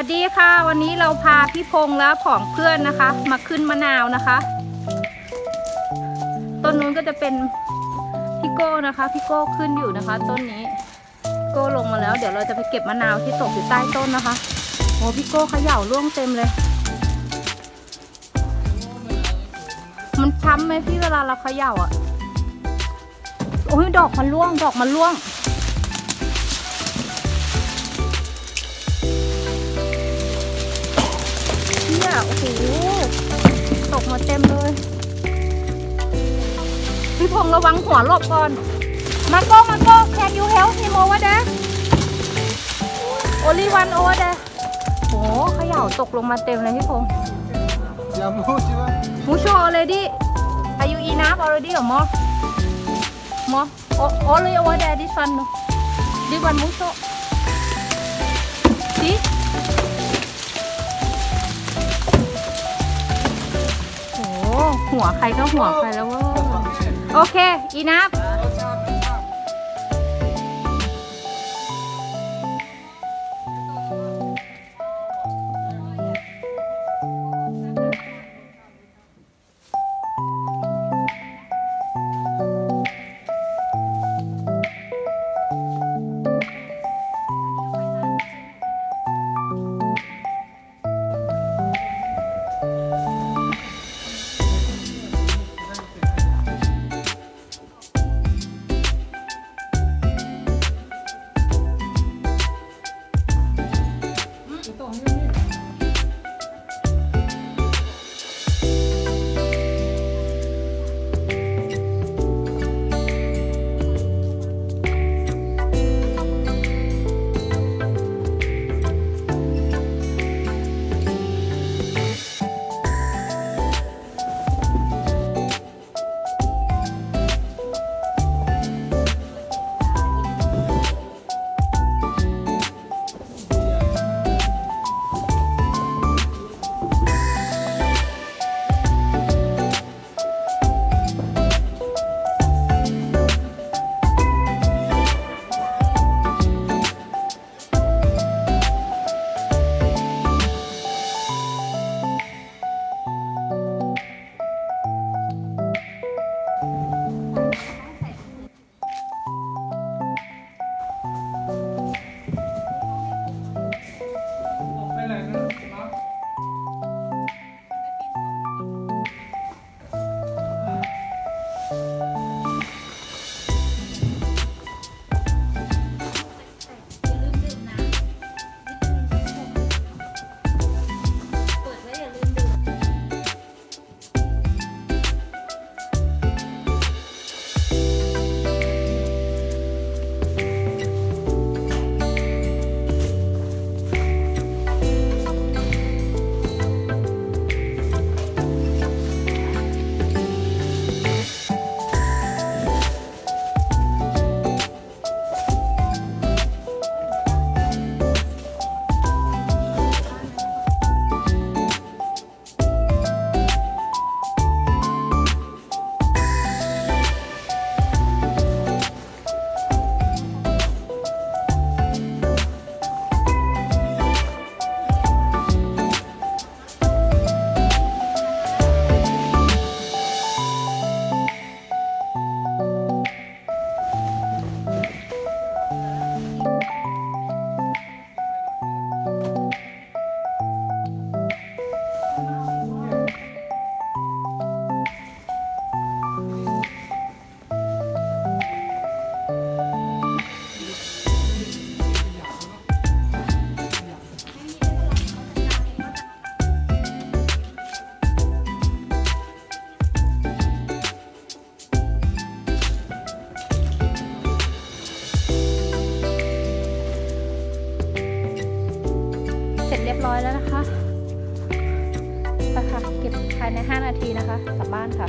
วัสดีค่ะ วันนี้เราพาพี่พงษ์และผองเพื่อนนะคะ มาขึ้นมะนาวนะคะ ต้นนู้นก็จะเป็นพี่โก้นะคะพี่โก้ขึ้นอยู่นะคะ ต้นนี้โก้ลงมาแล้ว เดี๋ยวเราจะไปเก็บมะนาวที่ตกอยู่ใต้ต้นนะคะโอ้พี่โก้เขย่าร่วงเต็มเลย มันช้ำไหมพี่เวลาเราเขย่าอะโอ้ยดอกมันร่วงดอกมันร่วง โอ้โหตกมาเต็มเลย พี่พงษ์ระวังหัวหลบก่อน มาโก้มาโก้ can you help him over there only one over there โอ้โหเขย่าตกลงมาเต็มเลยพี่พงษ์ Ya mucho, va. มูโช already are you enough already or more more O- only over there this one no this one มูโช see หัวใครก็หัวใครแล้วเว่าโอเคอีนับ 됐다, 안녕히. บร้อยแล้วนะคะไปค่ะเก็บภายใน 5 นาทีนะคะกลับบ้านค่ะ